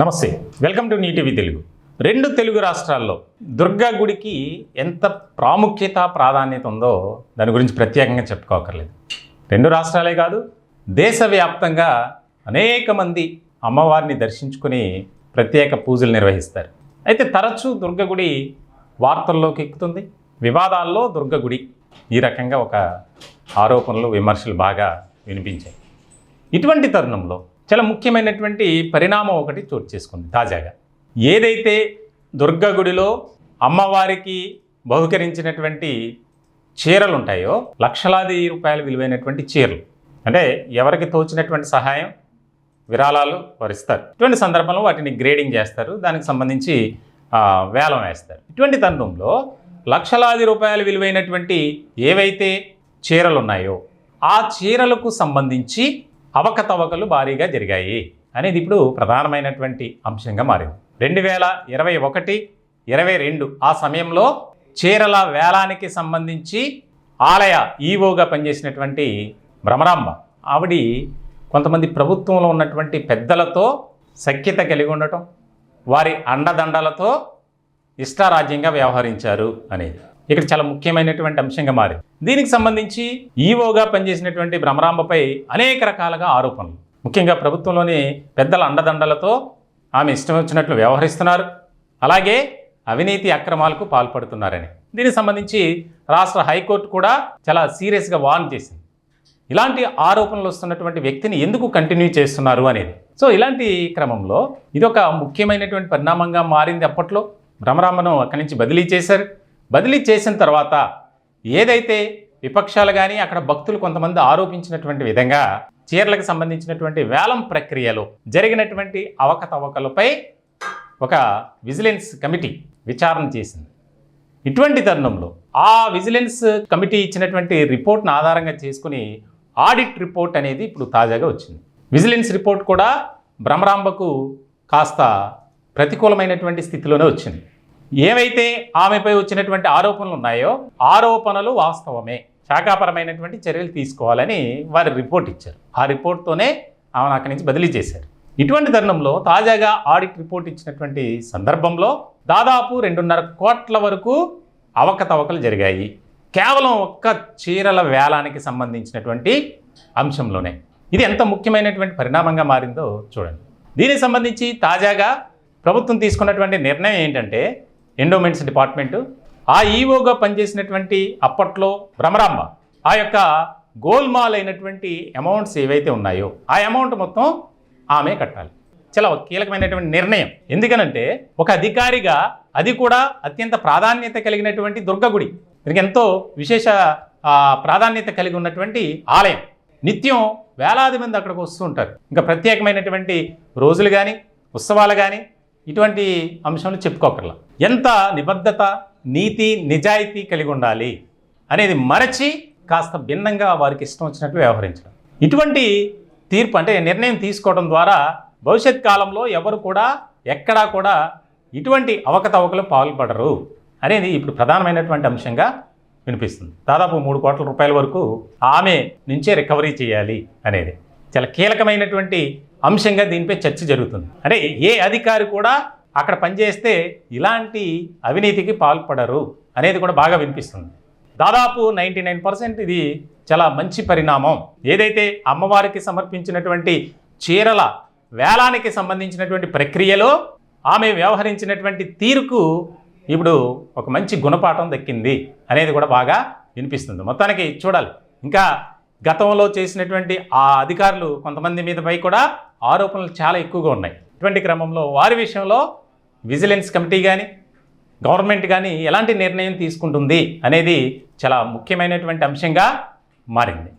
నమస్తే. Welcome to NTV Telugu. రెండు తెలుగు రాష్ట్రాల్లో దుర్గా గుడికి ఎంత ప్రాముఖ్యత ప్రాధాన్యత ఉందో దాని గురించి ప్రత్యేకంగా చెప్పుకోకర్లేదు. రెండు రాష్ట్రాలే కాదు దేశవ్యాప్తంగా అనేక మంది అమ్మవారిని దర్శించుకుని ప్రత్యేక పూజలు నిర్వహిస్తారు. అయితే తరచూ దుర్గ గుడి వార్తల్లోకి ఎక్కుతుంది. వివాదాల్లో దుర్గ గుడి ఈ రకంగా ఒక ఆరోపణలు విమర్శలు బాగా వినిపించాయి. ఇటువంటి తరుణంలో చాలా ముఖ్యమైనటువంటి పరిణామం ఒకటి చోటు చేసుకుంది తాజాగా. ఏదైతే దుర్గా గుడిలో అమ్మవారికి బహుకరించినటువంటి చీరలు ఉంటాయో లక్షలాది రూపాయల విలువైనటువంటి చీరలు. అంటే ఎవరికి తోచినటువంటి సహాయం? విరాళాలు వరిస్తారు. ఇటువంటి సందర్భంలో వాటిని గ్రేడింగ్ చేస్తారు. దానికి సంబంధించి వేలం వేస్తారు. ఇటువంటి తరుణంలో లక్షలాది రూపాయల విలువైనటువంటి ఏవైతే చీరలు ఉన్నాయో ఆ చీరలకు సంబంధించి అవకతవకలు భారీగా జరిగాయి అనేది ఇప్పుడు ప్రధానమైనటువంటి అంశంగా మారింది. రెండు వేల ఇరవై ఒకటి ఇరవై రెండు ఆ సమయంలో చీరల వేలానికి సంబంధించి ఆలయ ఈవోగా పనిచేసినటువంటి భ్రమరాంబ ఆవిడ కొంతమంది ప్రభుత్వంలో ఉన్నటువంటి పెద్దలతో సఖ్యత కలిగి ఉండటం వారి అండదండలతో ఇష్టారాజ్యంగా వ్యవహరించారు అనేది. ఇక్కడ చాలా ముఖ్యమైనటువంటి అంశంగా మారింది దీనికి సంబంధించి ఈవోగా పనిచేసినటువంటి భ్రమరాంబపై అనేక రకాలుగా ఆరోపణలు. ముఖ్యంగా ప్రభుత్వంలోని పెద్దల అండదండలతో ఆమె ఇష్టం వచ్చినట్లు వ్యవహరిస్తున్నారు. అలాగే అవినీతి అక్రమాలకు పాల్పడుతున్నారని. దీనికి సంబంధించి రాష్ట్ర హైకోర్టు కూడా చాలా సీరియస్గా వార్న్ చేసింది. ఇలాంటి ఆరోపణలు వస్తున్నటువంటి వ్యక్తిని ఎందుకు కంటిన్యూ చేస్తున్నారు అనేది. సో ఇలాంటి క్రమంలో ఇది ఒక ముఖ్యమైనటువంటి పరిణామంగా మారింది అప్పట్లో. భ్రమరామను అక్కడి నుంచి బదిలీ చేశారు. బదిలీ చేసిన తర్వాత ఏదైతే విపక్షాలు కానీ అక్కడ భక్తులు కొంతమంది ఆరోపించినటువంటి విధంగా చీరలకు సంబంధించినటువంటి వేలం ప్రక్రియలో జరిగినటువంటి అవకతవకలపై ఒక విజిలెన్స్ కమిటీ విచారణ చేసింది. ఇటువంటి తరుణంలో ఆ విజిలెన్స్ కమిటీ ఇచ్చినటువంటి రిపోర్ట్ను ఆధారంగా చేసుకుని ఆడిట్ రిపోర్ట్ అనేది ఇప్పుడు తాజాగా వచ్చింది. విజిలెన్స్ రిపోర్ట్ కూడా భ్రమరాంబకు కాస్త ప్రతికూలమైనటువంటి స్థితిలోనే వచ్చింది. ఏవైతే ఆమెపై వచ్చినటువంటి ఆరోపణలు ఉన్నాయో ఆరోపణలు వాస్తవమే. శాఖాపరమైనటువంటి చర్యలు తీసుకోవాలని వారి రిపోర్ట్ ఇచ్చారు. ఆ రిపోర్ట్తోనే ఆమెను అక్కడి నుంచి బదిలీ చేశారు. ఇటువంటి తరుణంలో తాజాగా ఆడిట్ రిపోర్ట్ ఇచ్చినటువంటి సందర్భంలో దాదాపు రెండున్నర కోట్ల వరకు అవకతవకలు జరిగాయి. కేవలం ఒక్క చీరల వేలానికి సంబంధించినటువంటి అంశంలోనే. ఇది ఎంత ముఖ్యమైనటువంటి పరిణామంగా మారిందో చూడండి. దీనికి సంబంధించి తాజాగా ప్రభుత్వం తీసుకున్నటువంటి నిర్ణయం ఏంటంటే ఎండోమెంట్స్ డిపార్ట్మెంటు ఆ ఈఓగా పనిచేసినటువంటి అప్పట్లో భ్రమరాంబ ఆ యొక్క గోల్మాల్ అయినటువంటి అమౌంట్స్ ఏవైతే ఉన్నాయో ఆ అమౌంట్ మొత్తం ఆమె కట్టాలి. చాలా కీలకమైనటువంటి నిర్ణయం. ఎందుకనంటే ఒక అధికారిగా అది కూడా అత్యంత ప్రాధాన్యత కలిగినటువంటి దుర్గగుడి దీనికి ఎంతో విశేష ప్రాధాన్యత కలిగి ఉన్నటువంటి ఆలయం. నిత్యం వేలాది మంది అక్కడికి వస్తూ ఉంటారు. ఇంకా ప్రత్యేకమైనటువంటి రోజులు కానీ ఉత్సవాలు కానీ ఇటువంటి అంశాలు చెప్పుకోకర్లా ఎంత నిబద్ధత నీతి నిజాయితీ కలిగి ఉండాలి అనేది మరచి కాస్త భిన్నంగా వారికి ఇష్టం వచ్చినట్లు వ్యవహరించడం. ఇటువంటి తీర్పు అంటే నిర్ణయం తీసుకోవడం ద్వారా భవిష్యత్ కాలంలో ఎవరు కూడా ఎక్కడా కూడా ఇటువంటి అవకతవకలు పాల్పడరు అనేది ఇప్పుడు ప్రధానమైనటువంటి అంశంగా వినిపిస్తుంది. దాదాపు మూడు కోట్ల రూపాయల వరకు ఆమె నుంచే రికవరీ చేయాలి అనేది. చాలా కీలకమైనటువంటి అంశంగా దీనిపై చర్చ జరుగుతుంది. అంటే ఏ అధికారి కూడా అక్కడ పనిచేస్తే ఇలాంటి అవినీతికి పాల్పడరు అనేది కూడా బాగా వినిపిస్తుంది. దాదాపు నైంటీ నైన్ పర్సెంట్ ఇది చాలా మంచి పరిణామం. ఏదైతే అమ్మవారికి సమర్పించినటువంటి చీరల వేలానికి సంబంధించినటువంటి ప్రక్రియలో ఆమె వ్యవహరించినటువంటి తీరుకు ఇప్పుడు ఒక మంచి గుణపాఠం దక్కింది అనేది కూడా బాగా వినిపిస్తుంది. మొత్తానికి చూడాలి. ఇంకా గతంలో చేసినటువంటి ఆ అధికారులు కొంతమంది మీదపై కూడా ఆరోపణలు చాలా ఎక్కువగా ఉన్నాయి. ఇటువంటి క్రమంలో వారి విషయంలో విజిలెన్స్ కమిటీ కానీ గవర్నమెంట్ కానీ ఎలాంటి నిర్ణయం తీసుకుంటుంది అనేది చాలా ముఖ్యమైనటువంటి అంశంగా మారింది.